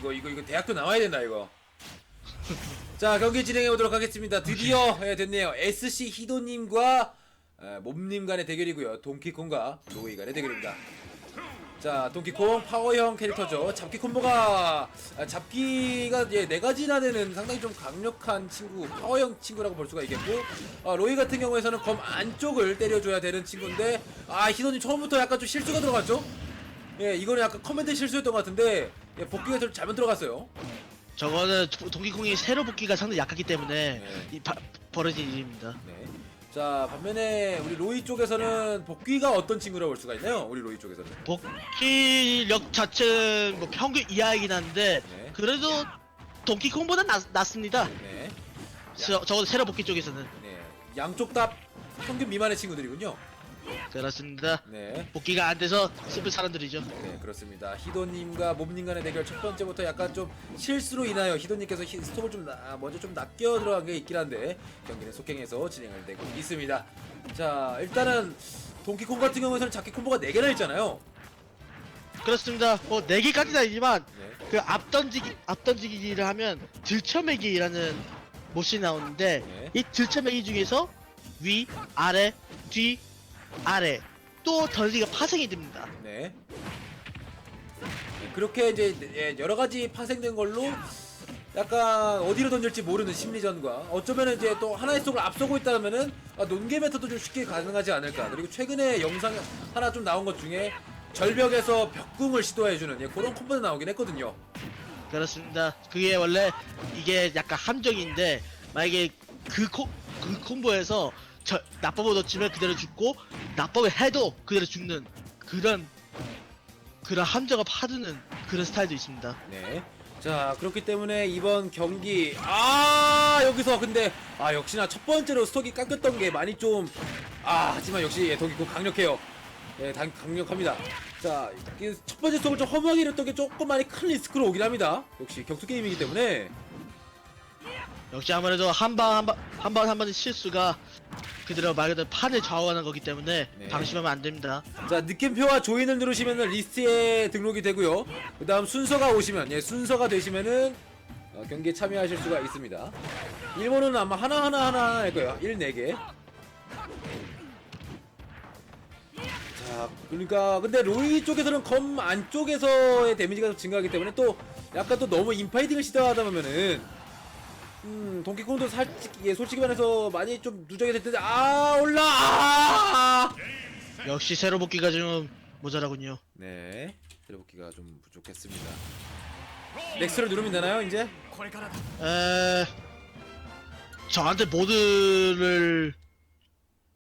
이거 이거 이거 대학교 나와야 된다 이거. 자 경기 진행해 보도록 하겠습니다. 드디어 예, 됐네요. SC 희도님과 에, 몸님 간의 대결이고요. 동키콩과 로이 간의 대결입니다. 자 동키콩 파워형 캐릭터죠. 잡기 콤보가 아, 잡기가 예, 네 가지나 되는 상당히 좀 강력한 친구 파워형 친구라고 볼 수가 있겠고 아, 로이 같은 경우에서는 검 안쪽을 때려줘야 되는 친구인데 아 희도님 처음부터 약간 좀 실수가 들어갔죠? 예 이거는 약간 커맨드 실수였던 것 같은데 예, 복귀가 좀 잘못 들어갔어요. 저거는 도- 동기콩이 새로 복귀가 상당히 약하기 때문에 네. 이 바, 벌어진 일입니다. 네. 자 반면에 우리 로이 쪽에서는 복귀가 어떤 친구라고 볼 수가 있나요? 우리 로이 쪽에서는. 복귀력 자체는 뭐 평균 이하이긴 한데 네. 그래도 동기콩보다 낫, 낫습니다. 네. 저, 적어도 새로 복귀 쪽에서는 네. 양쪽 다 평균 미만의 친구들이군요. 그렇습니다. 네. 복귀가 안 돼서 슬픈 사람들이죠. 네, 그렇습니다. 희도님과 몸님 간의 대결 첫 번째부터 약간 좀 실수로 인하여 희도님께서 히- 스톱을 좀 나- 먼저 좀 낚여 들어간 게 있긴 한데 경기는 속행해서 진행을 되고 있습니다. 자, 일단은 동키콩 같은 경우에는 자키 콤보가 4개나 있잖아요. 그렇습니다. 뭐 4개까지는 아니지만 네. 그 앞던지기 앞던지기를 하면 들쳐매기라는 모션이 나오는데 네. 이 들쳐매기 중에서 위, 아래, 뒤, 아래 또 던지기가 파생이 됩니다. 네. 네, 그렇게 이제 예, 여러 가지 파생된 걸로 약간 어디로 던질지 모르는 심리전과 어쩌면 이제 또 하나의 속을 앞서고 있다면은 아, 논개 메터도 좀 쉽게 가능하지 않을까. 그리고 최근에 영상 하나 좀 나온 것 중에 절벽에서 벽궁을 시도해주는 예, 그런 콤보도 나오긴 했거든요. 그렇습니다. 그게 원래 이게 약간 함정인데 만약에 그, 콤, 그 콤보에서 저, 나법을 놓치면 그대로 죽고 나법을 해도 그대로 죽는 그런 그런 함정을 파두는 그런 스타일도 있습니다. 네. 자 그렇기 때문에 이번 경기 아 여기서 근데 아 역시나 첫 번째로 스톡이 깎였던 게 많이 좀 아 하지만 역시 예, 덕이 강력해요 예 당, 강력합니다 자 첫 번째 스톡을 좀 허무하게 잃었던 게 조금 많이 큰 리스크로 오긴 합니다 역시 격투 게임이기 때문에 역시 아무래도 한 방 한 방 한 방 한방 실수가 그대로 말 그대로 판을 좌우하는 거기 때문에 네. 방심하면 안 됩니다. 자 느낌표와 조인을 누르시면 리스트에 등록이 되고요 그 다음 순서가 오시면 예 순서가 되시면은 어, 경기에 참여하실 수가 있습니다 일본은 아마 하나하나 하나 할 거예요 1 4개 자 그러니까 근데 로이 쪽에서는 검 안쪽에서의 데미지가 좀 증가하기 때문에 또 약간 또 너무 인파이팅을 시도하다 보면은 음 동키콩도 살짝 예 솔직히 말해서 많이 좀 누적이 될 텐데 아 올라 아! 역시 새로 복귀가 좀 모자라군요. 네 때려붓기가 좀 부족했습니다 넥스를 누르면 되나요 이제? 에 저한테 모드를